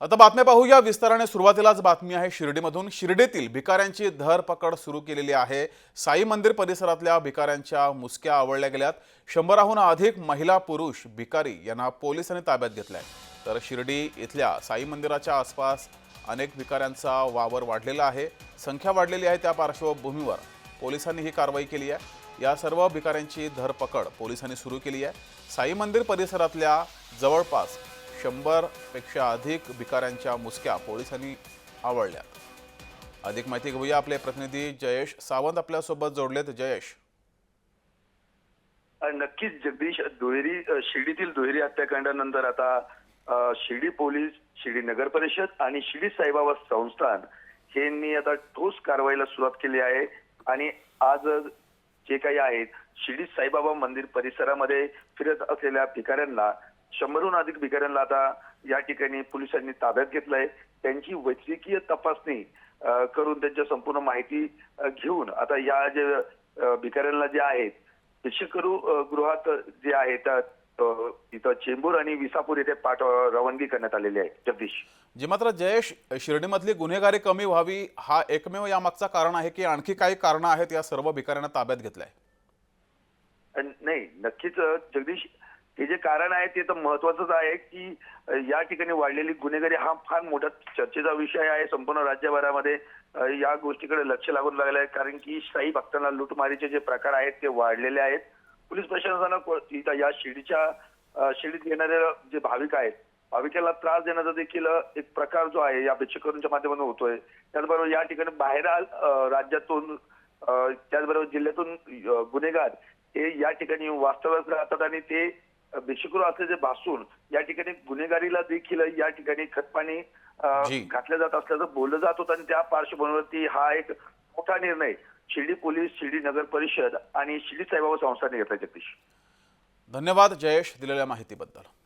आता बातम्या पाहूया. विस्ताराने सुरुवातीलाच बातमी आहे शिर्डीमधून. शिर्डीतील भिकाऱ्यांची धरपकड सुरू केलेली आहे. साई मंदिर परिसरातल्या भिकाऱ्यांच्या मुसक्या आवळल्या गेल्यात. शंभराहून अधिक महिला पुरुष भिकारी यांना पोलिसांनी ताब्यात घेतलाय. तर शिर्डी इथल्या साई मंदिराच्या आसपास अनेक भिकाऱ्यांचा वावर वाढलेला आहे. संख्या वाढलेली आहे त्या पार्श्वभूमीवर. पोलिसांनी ही कारवाई केली आहे. या सर्व भिकाऱ्यांची धरपकड पोलिसांनी सुरू केली आहे. साई मंदिर परिसरातल्या जवळपास शंभरपेक्षा अधिक भिकाऱ्यांच्या मुसक्या पोलिसांनी आवडल्या अधिक माहिती घेऊया आपले प्रतिनिधी जयेश सावंत आपल्यासोबत जोडलेत. जयेश. नक्कीच जगदीश दुहेरी शिर्डीतील दुहेरी हत्याकांडानंतर आता शिर्डी पोलीस शिर्डी नगर परिषद आणि शिर्डी साईबाबा संस्थान यांनी आता ठोस कारवाईला सुरुवात केली आहे. आणि आज जे काही आहेत शिर्डी साईबाबा मंदिर परिसरामध्ये फिरत असलेल्या भिकाऱ्यांना शंभरहून अधिक भिकाऱ्यांना आता या ठिकाणी पोलिसांनी ताब्यात घेतलंय. त्यांची वैद्यकीय तपासणी करून त्यांच्या संपूर्ण माहिती घेऊन आता या जे भिकाऱ्यांना जे आहेत शिक्षकरू गृहात जे आहे इथं चेंबूर आणि विसापूर येथे पाठ रवानगी करण्यात आलेली आहे. जगदीश. जे मात्र जयेश शिर्डीमधली गुन्हेगारी कमी व्हावी हा एकमेव यामागचा कारण आहे की आणखी काही कारणं आहेत या सर्व भिकाऱ्यांना ताब्यात घेतलंय? नाही नक्कीच जगदीश हे जे कारण आहे ते तर महत्वाचंच आहे की या ठिकाणी वाढलेली गुन्हेगारी हा फार मोठा चर्चेचा विषय आहे. संपूर्ण राज्यभरामध्ये या गोष्टीकडे लक्ष लागून लागलं आहे कारण की शाही भक्तांना लूटमारीचे जे प्रकार आहेत ते वाढलेले आहेत. पोलीस प्रशासनानं या शिर्डीच्या शिर्डीत येणारे जे भाविक आहेत भाविकाला त्रास देण्याचा देखील एक प्रकार जो आहे या भिक्षकरूंच्या माध्यमातून होतोय. त्याचबरोबर या ठिकाणी बाहेर राज्यातून त्याचबरोबर जिल्ह्यातून गुन्हेगार हे या ठिकाणी वास्तव्यास राहतात आणि ते भिक्षुकरू असल्याचे भासून या ठिकाणी गुन्हेगारीला देखील या ठिकाणी खतपाणी अ, जी. घातलं जात असल्याचं बोललं जात होतं आणि त्या पार्श्वभूमीवरती हा एक मोठा निर्णय शिर्डी पोलीस शिर्डी नगर परिषद आणि शिर्डी साईबाबा संस्थांनी घेतला जगदीश धन्यवाद जयेश दिलेल्या माहितीबद्दल